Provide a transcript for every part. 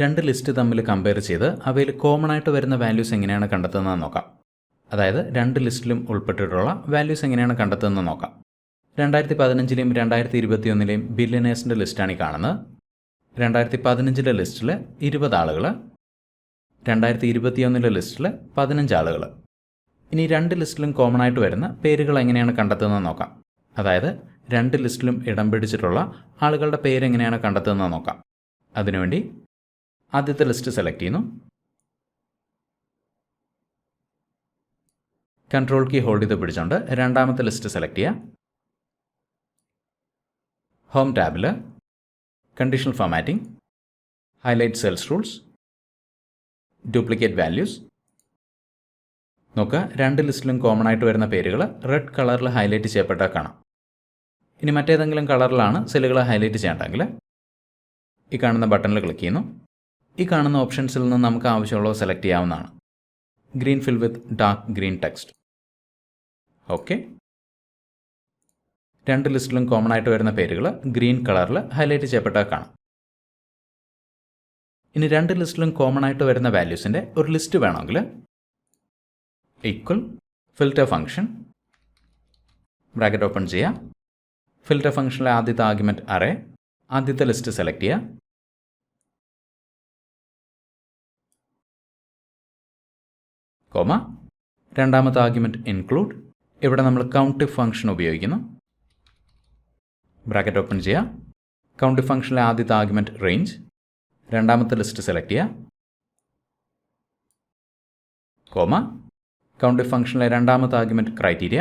രണ്ട് ലിസ്റ്റ് തമ്മിൽ കമ്പയർ ചെയ്ത് അവയിൽ കോമൺ ആയിട്ട് വരുന്ന വാല്യൂസ് എങ്ങനെയാണ് കണ്ടെത്തുന്നത് നോക്കാം. അതായത് രണ്ട് ലിസ്റ്റിലും ഉൾപ്പെട്ടിട്ടുള്ള വാല്യൂസ് എങ്ങനെയാണ് കണ്ടെത്തുന്നത് നോക്കാം. രണ്ടായിരത്തി പതിനഞ്ചിലെയും രണ്ടായിരത്തി ഇരുപത്തിയൊന്നിലെയും ബില്യനേഴ്സിന്റെ ലിസ്റ്റാണ് ഈ കാണുന്നത്. രണ്ടായിരത്തി പതിനഞ്ചിലെ ലിസ്റ്റിൽ ഇരുപത് ആളുകൾ രണ്ടായിരത്തി ഇരുപത്തിയൊന്നിലെ ലിസ്റ്റിൽ പതിനഞ്ച് ആളുകൾ ഇനി രണ്ട് ലിസ്റ്റിലും കോമൺ ആയിട്ട് വരുന്ന പേരുകൾ എങ്ങനെയാണ് കണ്ടെത്തുന്നത് നോക്കാം. അതായത് രണ്ട് ലിസ്റ്റിലും ഇടം പിടിച്ചിട്ടുള്ള ആളുകളുടെ പേരെങ്ങനെയാണ് കണ്ടെത്തുന്നത് നോക്കാം. അതിനുവേണ്ടി ആദ്യത്തെ ലിസ്റ്റ് സെലക്ട് ചെയ്യുന്നു. കൺട്രോൾ കീ ഹോൾഡ് ചെയ്ത് പിടിച്ചുകൊണ്ട് രണ്ടാമത്തെ ലിസ്റ്റ് സെലക്ട് ചെയ്യുക ഹോം ടാബിൽ conditional formatting highlight cells rules duplicate values നോക്കുക രണ്ട് ലിസ്റ്റിലും കോമൺ ആയിട്ട് വരുന്ന പേരുകൾ റെഡ് കളറിൽ ഹൈലൈറ്റ് ചെയ്യപ്പെട്ടാൽ കാണാം. ഇനി മറ്റേതെങ്കിലും കളറിലാണ് സെല്ലുകൾ ഹൈലൈറ്റ് ചെയ്യേണ്ടെങ്കിൽ ഈ കാണുന്ന ബട്ടണിൽ ക്ലിക്ക് ചെയ്യുന്നു. ഈ കാണുന്ന ഓപ്ഷൻസിൽ നിന്ന് നമുക്ക് ആവശ്യമുള്ളത് സെലക്ട് ചെയ്യാവുന്നതാണ്. Green fill with dark green text okay രണ്ട് ലിസ്റ്റിലും കോമൺ ആയിട്ട് വരുന്ന പേരുകൾ ഗ്രീൻ കളറിൽ ഹൈലൈറ്റ് ചെയ്യപ്പെട്ടാൽ കാണാം. ഇനി രണ്ട് ലിസ്റ്റിലും കോമൺ ആയിട്ട് വരുന്ന വാല്യൂസിന്റെ ഒരു ലിസ്റ്റ് വേണമെങ്കിൽ equal filter function bracket open ചെയ്യുക. ഫിൽറ്റർ ഫംഗ്ഷനിലെ ആദ്യത്തെ ആർഗ്യുമെന്റ് അറേ ആദ്യത്തെ ലിസ്റ്റ് സെലക്ട് ചെയ്യുക. കോമ. രണ്ടാമത്തെ ആർഗ്യുമെന്റ് ഇൻക്ലൂഡ് ഇവിടെ നമ്മൾ കൗണ്ട് ഫംഗ്ഷൻ ഉപയോഗിക്കുന്നു. ബ്രാക്കറ്റ് ഓപ്പൺ ചെയ്യുക കൗണ്ട് ഫംഗ്ഷനിലെ ആദ്യത്തെ ആർഗ്യുമെന്റ് റേഞ്ച് രണ്ടാമത്തെ ലിസ്റ്റ് സെലക്ട് ചെയ്യുക കോമ. കൗണ്ട് ഫംഗ്ഷനിലെ രണ്ടാമത്തെ ആർഗ്യുമെന്റ് ക്രൈറ്റീരിയ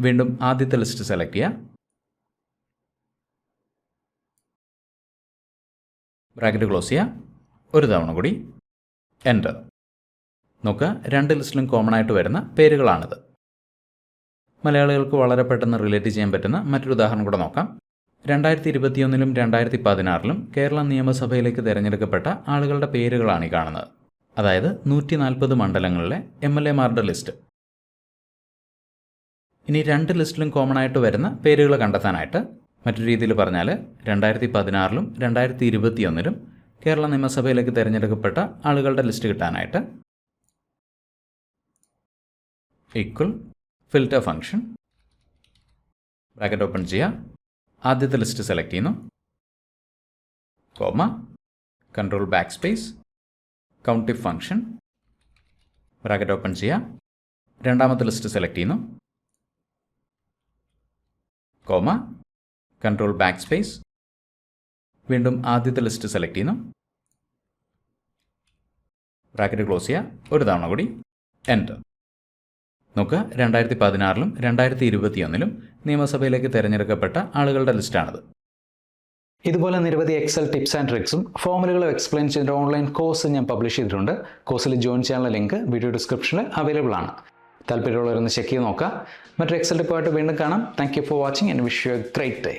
വീണ്ടും ആദ്യത്തെ ലിസ്റ്റ് സെലക്ട് ചെയ്യുക ബ്രാക്കറ്റ് ക്ലോസ് ചെയ്യുക ഒരു തവണ കൂടി. എന്റർ നോക്കുക രണ്ട് ലിസ്റ്റിലും കോമൺ ആയിട്ട് വരുന്ന പേരുകളാണിത്. മലയാളികൾക്ക് വളരെ പെട്ടെന്ന് റിലേറ്റ് ചെയ്യാൻ പറ്റുന്ന മറ്റൊരു ഉദാഹരണം കൂടെ നോക്കാം. രണ്ടായിരത്തി ഇരുപത്തിയൊന്നിലും രണ്ടായിരത്തി പതിനാറിലും കേരള നിയമസഭയിലേക്ക് തിരഞ്ഞെടുക്കപ്പെട്ട ആളുകളുടെ പേരുകളാണ് ഈ കാണുന്നത്. അതായത് നൂറ്റി നാൽപ്പത് മണ്ഡലങ്ങളിലെ എം എൽ എമാരുടെ ലിസ്റ്റ്. ഇനി രണ്ട് ലിസ്റ്റിലും കോമൺ ആയിട്ട് വരുന്ന പേരുകൾ കണ്ടെത്താനായിട്ട് മറ്റൊരു രീതിയിൽ പറഞ്ഞാൽ രണ്ടായിരത്തി പതിനാറിലും രണ്ടായിരത്തി ഇരുപത്തിയൊന്നിലും കേരള നിയമസഭയിലേക്ക് തിരഞ്ഞെടുക്കപ്പെട്ട ആളുകളുടെ ലിസ്റ്റ് കിട്ടാനായിട്ട് equal filter function bracket open ചെയ്യുക ആദ്യത്തെ ലിസ്റ്റ് സെലക്ട് ചെയ്യുന്നു. Comma control backspace countif function bracket open ചെയ്യുക രണ്ടാമത്തെ ലിസ്റ്റ് സെലക്ട് ചെയ്യുന്നു. കോമ കൺട്രോൾ ബാക്ക് സ്പേസ് വീണ്ടും ആദ്യത്തെ ലിസ്റ്റ് സെലക്ട് ചെയ്യുന്നു. ബ്രാക്കറ്റ് ക്ലോസ് ചെയ്യുക ഒരു തവണ കൂടി. എന്റർ നോക്കുക രണ്ടായിരത്തി പതിനാറിലും രണ്ടായിരത്തി ഇരുപത്തിയൊന്നിലും നിയമസഭയിലേക്ക് തിരഞ്ഞെടുക്കപ്പെട്ട ആളുകളുടെ ലിസ്റ്റാണിത്. ഇതുപോലെ നിരവധി എക്സൽ ടിപ്സ് ആൻഡ് ട്രിക്സും ഫോമുലുകളും എക്സ്പ്ലെയിൻ ചെയ്ത ഓൺലൈൻ കോഴ്സ് ഞാൻ പബ്ലിഷ് ചെയ്തിട്ടുണ്ട്. കോഴ്സിൽ ജോയിൻ ചെയ്യാനുള്ള ലിങ്ക് വീഡിയോ ഡിസ്ക്രിപ്ഷനിൽ അവൈലബിൾ ആണ്. താല്പര്യമുള്ളവരൊന്ന് ചെക്ക് ചെയ്ത് നോക്കുക. മറ്റൊരു എക്സൽ ടിപ്പായിട്ട് വീണ്ടും കാണാം. Thank you for watching and wish you a great day